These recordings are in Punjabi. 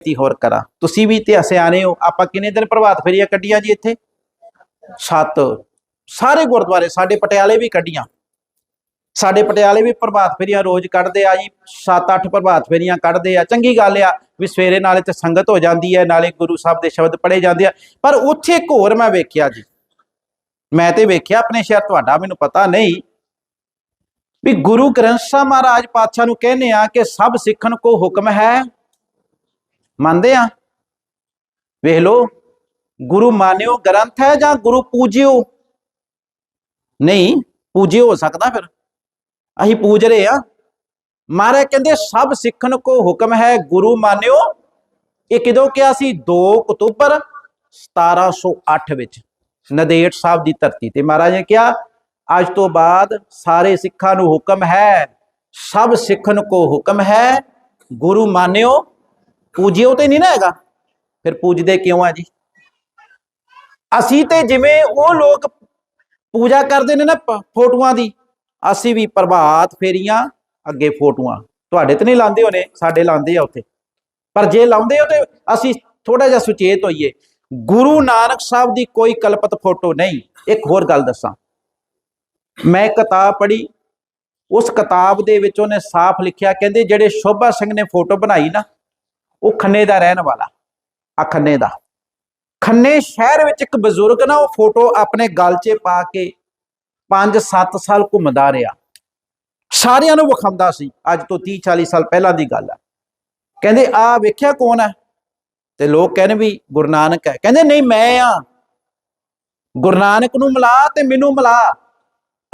ਬੇਨਤੀ ਹੋਰ ਕਰਾਂ। ਤੁਸੀਂ ਵੀ ਤੇ ਸਿਆਣੇ ਹੋ, ਆਪਾਂ ਕਿੰਨੇ ਦਿਨ ਪ੍ਰਭਾਤ ਫੇਰੀਆਂ ਕੱਢੀਆਂ ਜੀ ਇੱਥੇ? ਸੱਤ। ਸਾਰੇ ਗੁਰਦੁਆਰੇ ਸਾਡੇ ਪਟਿਆਲੇ ਵੀ ਕੱਢੀਆਂ। ਸਾਡੇ ਪਟਿਆਲੇ ਵੀ ਪ੍ਰਭਾਤ ਫੇਰੀਆਂ ਰੋਜ਼ ਕੱਢਦੇ ਆ ਜੀ 7-8 ਪ੍ਰਭਾਤ ਫੇਰੀਆਂ ਕੱਢਦੇ ਆ। ਚੰਗੀ ਗੱਲ ਆ ਵੀ ਸਵੇਰੇ ਨਾਲੇ ਤੇ ਸੰਗਤ ਹੋ ਜਾਂਦੀ ਹੈ ਨਾਲੇ ਗੁਰੂ ਸਾਹਿਬ ਦੇ ਸ਼ਬਦ ਪੜ੍ਹੇ ਜਾਂਦੇ ਆ। ਪਰ ਉੱਥੇ ਇੱਕ ਹੋਰ ਮੈਂ ਵੇਖਿਆ ਜੀ। ਮੈਂ ਤੇ ਵੇਖਿਆ ਆਪਣੇ ਸ਼ਹਿਰ, ਤੁਹਾਡਾ ਮੈਨੂੰ ਪਤਾ ਨਹੀਂ। ਵੀ ਗੁਰੂ ਗ੍ਰੰਥ ਸਾਹਿਬ ਮਹਾਰਾਜ ਪਾਤਸ਼ਾਹ ਨੂੰ ਕਹਿੰਦੇ ਆ ਕਿ ਸਭ ਸਿੱਖਣ ਕੋ ਹੁਕਮ ਹੈ। ਮੰਨਦੇ ਆ? ਵੇਖ ਲੋ ਗੁਰੂ ਮਾਨਿਓ ਗ੍ਰੰਥ ਹੈ ਜਾਂ ਗੁਰੂ ਪੂਜਿਓ? ਨਹੀਂ, ਪੂਜਿਓ ਹੋ ਸਕਦਾ ਫਿਰ। ਅਸੀਂ ਪੂਜ ਰਹੇ ਆ। ਮਹਾਰਾਜ ਕਹਿੰਦੇ, ਸਭ ਸਿੱਖਣ ਕੋ ਹੁਕਮ ਹੈ ਗੁਰੂ ਮਾਨਿਓ। ਇਹ ਕਿਦੋਂ ਕਿਹਾ ਸੀ? 2 ਅਕਤੂਬਰ 1708 ਵਿੱਚ, ਨਦੇੜ ਸਾਹਿਬ ਦੀ ਧਰਤੀ ਤੇ। ਮਹਾਰਾਜ ਨੇ ਕਿਹਾ, ਅੱਜ ਤੋਂ ਬਾਅਦ ਸਾਰੇ ਸਿੱਖਾਂ ਨੂੰ ਹੁਕਮ ਹੈ, ਸਭ ਸਿੱਖਣ ਕੋ ਹੁਕਮ ਹੈ, ਗੁਰੂ ਮਾਨਿਓ ਪੂਜਿਓ ਤੇ ਨਹੀਂ ਨਾ ਹੈਗਾ? ਫਿਰ ਪੂਜਦੇ ਕਿਉਂ ਆ ਜੀ? ਅਸੀਂ ਤੇ ਜਿਵੇਂ ਉਹ ਲੋਕ ਪੂਜਾ ਕਰਦੇ ਨੇ ਨਾ ਪ- ਫੋਟੋਆਂ ਦੀ, ਅਸੀਂ ਵੀ ਪ੍ਰਭਾਤ ਫੇਰੀਆਂ, ਅੱਗੇ ਫੋਟੋਆਂ। ਤੁਹਾਡੇ ਤੇ ਨਹੀਂ ਲਾਉਂਦੇ ਹੋਣੇ, ਸਾਡੇ ਲਾਉਂਦੇ ਆ ਉੱਥੇ। ਪਰ ਜੇ ਲਾਉਂਦੇ ਹੋ ਤੇ ਅਸੀਂ ਥੋੜਾ ਜਿਹਾ ਸੁਚੇਤ ਹੋਈਏ। ਗੁਰੂ ਨਾਨਕ ਸਾਹਿਬ ਦੀ ਕੋਈ ਕਲਪਤ ਫੋਟੋ ਨਹੀਂ। ਇੱਕ ਹੋਰ ਗੱਲ ਦੱਸਾਂ। ਮੈਂ ਕਿਤਾਬ ਪੜ੍ਹੀ। ਉਸ ਕਿਤਾਬ ਦੇ ਵਿੱਚ ਉਹਨੇ ਸਾਫ਼ ਲਿਖਿਆ, ਕਹਿੰਦੇ ਜਿਹੜੇ ਸ਼ੋਭਾ ਸਿੰਘ ਨੇ ਫੋਟੋ ਬਣਾਈ ਨਾ ਉਹ ਖੰਨੇ ਦਾ ਰਹਿਣ ਵਾਲਾ ਆ ਖੰਨੇ ਦਾ। ਖੰਨੇ ਸ਼ਹਿਰ ਵਿੱਚ ਇੱਕ ਬਜ਼ੁਰਗ ਨਾ, ਉਹ ਫੋਟੋ ਆਪਣੇ ਗਲ 'ਚ ਪਾ ਕੇ 5-7 ਸਾਲ ਘੁੰਮਦਾ ਰਿਹਾ। ਸਾਰਿਆਂ ਨੂੰ ਵਿਖਾਉਂਦਾ ਸੀ, ਅੱਜ ਤੋਂ 30-40 ਸਾਲ ਪਹਿਲਾਂ ਦੀ ਗੱਲ ਆ। ਕਹਿੰਦੇ ਆ ਵੇਖਿਆ ਕੌਣ ਹੈ ਤੇ ਲੋਕ ਕਹਿੰਦੇ ਵੀ, ਗੁਰੂ ਨਾਨਕ ਹੈ। ਕਹਿੰਦੇ, ਨਹੀਂ, ਮੈਂ ਆ। ਗੁਰੂ ਨਾਨਕ ਨੂੰ ਮਿਲਾ ਤੇ ਮੈਨੂੰ ਮਿਲਾ।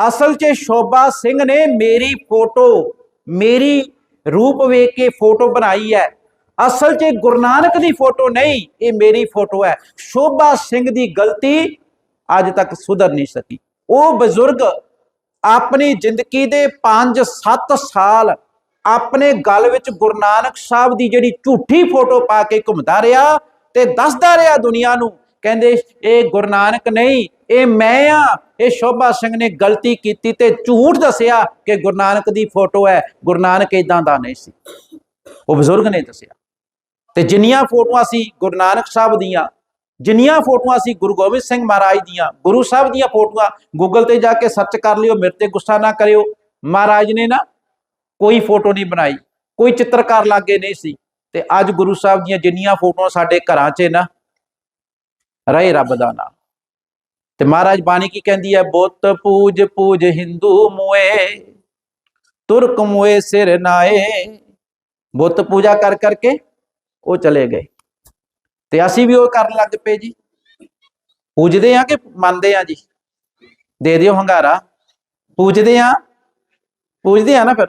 ਅਸਲ 'ਚ ਸ਼ੋਭਾ ਸਿੰਘ ਨੇ ਮੇਰੀ ਫੋਟੋ, ਮੇਰੀ ਰੂਪ ਵੇਖ ਕੇ ਫੋਟੋ ਬਣਾਈ ਹੈ। ਅਸਲ 'ਚ ਗੁਰੂ ਨਾਨਕ ਦੀ ਫੋਟੋ ਨਹੀਂ, ਇਹ ਮੇਰੀ ਫੋਟੋ ਹੈ। ਸ਼ੋਭਾ ਸਿੰਘ ਦੀ ਗਲਤੀ ਅੱਜ ਤੱਕ ਸੁਧਰ ਨਹੀਂ ਸਕੀ। ਉਹ ਬਜ਼ੁਰਗ ਆਪਣੀ ਜ਼ਿੰਦਗੀ ਦੇ 5-7 ਸਾਲ ਆਪਣੇ ਗੱਲ ਵਿੱਚ ਗੁਰੂ ਨਾਨਕ ਸਾਹਿਬ ਦੀ ਜਿਹੜੀ ਝੂਠੀ ਫੋਟੋ ਪਾ ਕੇ ਘੁੰਮਦਾ ਰਿਹਾ ਤੇ ਦੱਸਦਾ ਰਿਹਾ ਦੁਨੀਆ ਨੂੰ, ਕਹਿੰਦੇ, ਇਹ ਗੁਰੂ ਨਾਨਕ ਨਹੀਂ, ਇਹ ਮੈਂ ਆ। ਇਹ ਸ਼ੋਭਾ ਸਿੰਘ ਨੇ ਗਲਤੀ ਕੀਤੀ ਤੇ ਝੂਠ ਦੱਸਿਆ ਕਿ ਗੁਰੂ ਨਾਨਕ ਦੀ ਫੋਟੋ ਹੈ। ਗੁਰੂ ਨਾਨਕ ਇਦਾਂ ਦਾ ਨਹੀਂ ਸੀ। ਉਹ ਬਜ਼ੁਰਗ ਨੇ ਦੱਸਿਆ। ਤੇ ਜਿੰਨੀਆਂ ਫੋਟੋਆਂ ਸੀ ਗੁਰੂ ਨਾਨਕ ਸਾਹਿਬ ਦੀਆਂ, ਜਿੰਨੀਆਂ ਫੋਟੋਆਂ ਸੀ ਗੁਰੂ ਗੋਬਿੰਦ ਸਿੰਘ ਮਹਾਰਾਜ ਦੀਆਂ, ਗੁਰੂ ਸਾਹਿਬ ਦੀਆਂ ਫੋਟੋਆਂ ਗੂਗਲ ਤੇ ਜਾ ਕੇ ਸਰਚ ਕਰ ਲਿਓ, ਮੇਰੇ ਤੇ ਗੁੱਸਾ ਨਾ ਕਰਿਓ। ਮਹਾਰਾਜ ਨੇ ਨਾ ਕੋਈ ਫੋਟੋ ਨਹੀਂ ਬਣਾਈ, ਕੋਈ ਚਿੱਤਰਕਾਰ ਲਾਗੇ ਨਹੀਂ ਸੀ। ਤੇ ਅੱਜ ਗੁਰੂ ਸਾਹਿਬ ਦੀਆਂ ਜਿੰਨੀਆਂ ਫੋਟੋਆਂ ਸਾਡੇ ਘਰਾਂ 'ਚ ਨਾ ਰਹੇ ਰੱਬ ਦਾ ਨਾਮ। ਤੇ ਮਹਾਰਾਜ ਬਾਣੀ ਕੀ ਕਹਿੰਦੀ ਹੈ? ਬੁੱਤ ਪੂਜ ਪੂਜ ਹਿੰਦੂ ਮੋਏ, ਤੁਰਕ ਮੋਏ ਸਿਰ ਨਾਏ। ਬੁੱਤ ਪੂਜਾ ਕਰ ਕਰਕੇ ਉਹ ਚਲੇ ਗਏ। ਤੇ ਅਸੀਂ ਵੀ ਉਹ ਕਰਨ ਲੱਗ ਪਏ ਜੀ। ਪੂਜਦੇ ਆ ਕਿ ਮੰਨਦੇ ਆ ਜੀ। ਦੇ ਦਿਓ ਹੰਗਾਰਾ। ਪੂਜਦੇ ਆ ਪੂਜਦੇ ਆ ਨਾ ਫਿਰ।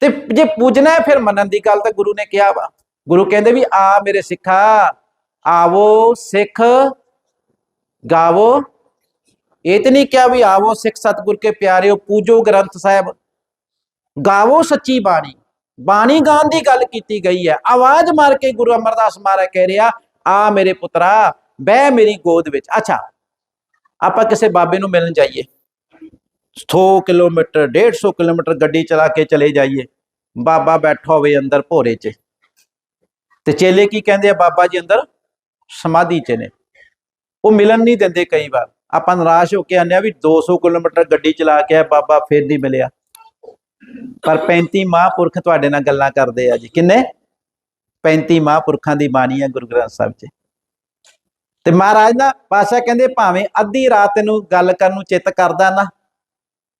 ਤੇ ਜੇ ਪੂਜਣਾ ਹੈ ਫਿਰ ਮੰਨਣ ਦੀ ਗੱਲ ਤਾਂ ਗੁਰੂ ਨੇ ਕਿਹਾ ਵਾ। ਗੁਰੂ ਕਹਿੰਦੇ ਵੀ, ਆ ਮੇਰੇ ਸਿੱਖਾ, ਆਵੋ ਸਿੱਖ, ਗਾਵੋ। ਇਹ ਤੇ ਨਹੀਂ ਕਿਹਾ ਵੀ ਆਵੋ ਸਿੱਖ ਸਤਿਗੁਰ ਕੇ ਪਿਆਰਿਓ, ਪੂਜੋ ਗ੍ਰੰਥ ਸਾਹਿਬ। ਗਾਵੋ ਸੱਚੀ ਬਾਣੀ। ਬਾਣੀ ਗਾਣ ਦੀ ਗੱਲ ਕੀਤੀ ਗਈ ਹੈ। ਆਵਾਜ਼ ਮਾਰ ਕੇ ਗੁਰੂ ਅਮਰਦਾਸ ਮਹਾਰਾਜ ਕਹਿ ਰਿਹਾ, ਆ ਮੇਰੇ ਪੁੱਤਰਾ, ਬਹਿ ਮੇਰੀ ਗੋਦ ਵਿੱਚ। ਅੱਛਾ, ਆਪਾਂ ਕਿਸੇ ਬਾਬੇ ਨੂੰ ਮਿਲਣ ਜਾਈਏ। 100 ਕਿਲੋਮੀਟਰ 150 ਕਿਲੋਮੀਟਰ ਗੱਡੀ ਚਲਾ ਕੇ ਚਲੇ ਜਾਈਏ। ਬਾਬਾ ਬੈਠਾ ਹੋਵੇ ਅੰਦਰ ਭੋਰੇ 'ਚ। ਤੇ ਚੇਲੇ ਕੀ ਕਹਿੰਦੇ ਆ ਬਾਬਾ ਜੀ ਅੰਦਰ? ਸਮਾਧੀ 'ਚ ਨੇ। ਉਹ ਮਿਲਣ ਨਹੀਂ ਦਿੰਦੇ ਕਈ ਵਾਰ। ਆਪਾਂ ਨਿਰਾਸ਼ ਹੋ ਕੇ ਆਨੇ ਆ ਵੀ 200 ਕਿਲੋਮੀਟਰ ਗੱਡੀ ਚਲਾ ਕੇ ਆ ਬਾਬਾ ਫੇਰ ਨਹੀਂ ਮਿਲਿਆ। ਪਰ 35 ਮਹਾਂਪੁਰਖ ਤੁਹਾਡੇ ਨਾਲ ਗੱਲਾਂ ਕਰਦੇ ਆ ਜੀ। ਕਿੰਨੇ? 35 ਮਹਾਂਪੁਰਖਾਂ ਦੀ ਬਾਣੀ ਹੈ ਗੁਰੂ ਗ੍ਰੰਥ ਸਾਹਿਬ 'ਚ ਤੇ ਮਹਾਰਾਜ ਨਾ ਪਾਸ਼ਾ ਕਹਿੰਦੇ ਭਾਵੇਂ ਅੱਧੀ ਰਾਤ ਨੂੰ ਗੱਲ ਕਰਨ ਨੂੰ ਚਿੱਤ ਕਰਦਾ ਨਾ,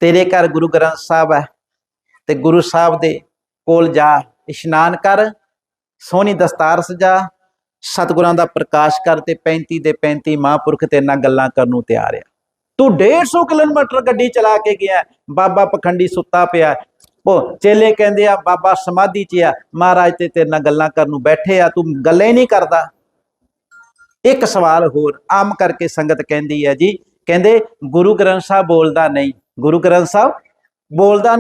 ਤੇਰੇ ਘਰ ਗੁਰੂ ਗ੍ਰੰਥ ਸਾਹਿਬ ਹੈ ਤੇ ਗੁਰੂ ਸਾਹਿਬ ਦੇ ਕੋਲ ਜਾ, ਇਸ਼ਨਾਨ ਕਰ, ਸੋਹਣੀ ਦਸਤਾਰ ਸਜਾ, ਸਤਿਗੁਰਾਂ ਦਾ ਪ੍ਰਕਾਸ਼ ਕਰ ਤੇ 35 ਦੇ 35 ਮਹਾਂਪੁਰਖ ਤੇ ਨਾਲ ਗੱਲਾਂ ਕਰਨ ਨੂੰ ਤਿਆਰ ਆ। ਤੂੰ 150 ਕਿਲੋਮੀਟਰ ਗੱਡੀ ਚਲਾ ਕੇ ਗਿਆ, ਬਾਬਾ ਪਖੰਡੀ ਸੁੱਤਾ ਪਿਆ ਚੇਲੇ ਕਹਿੰਦੇ ਆ, ਬਾਬਾ ਸਮਾਧੀ 'ਚ ਆ, ਮਹਾਰਾਜ ਤੇ ਤੇਰੇ ਨਾਲ ਗੱਲਾਂ ਕਰਨ ਨੂੰ ਬੈਠੇ ਆ, ਤੂੰ ਗੱਲੇ ਨਹੀਂ ਕਰਦਾ। ਇੱਕ ਸਵਾਲ ਹੋਰ ਆਮ ਕਰਕੇ ਸੰਗਤ ਕਹਿੰਦੀ ਹੈ ਜੀ, ਕਹਿੰਦੇ ਗੁਰੂ ਗ੍ਰੰਥ ਸਾਹਿਬ ਬੋਲਦਾ ਨਹੀਂ। ਗੁਰੂ ਗ੍ਰੰਥ ਸਾਹਿਬ ਬੋਲਦਾ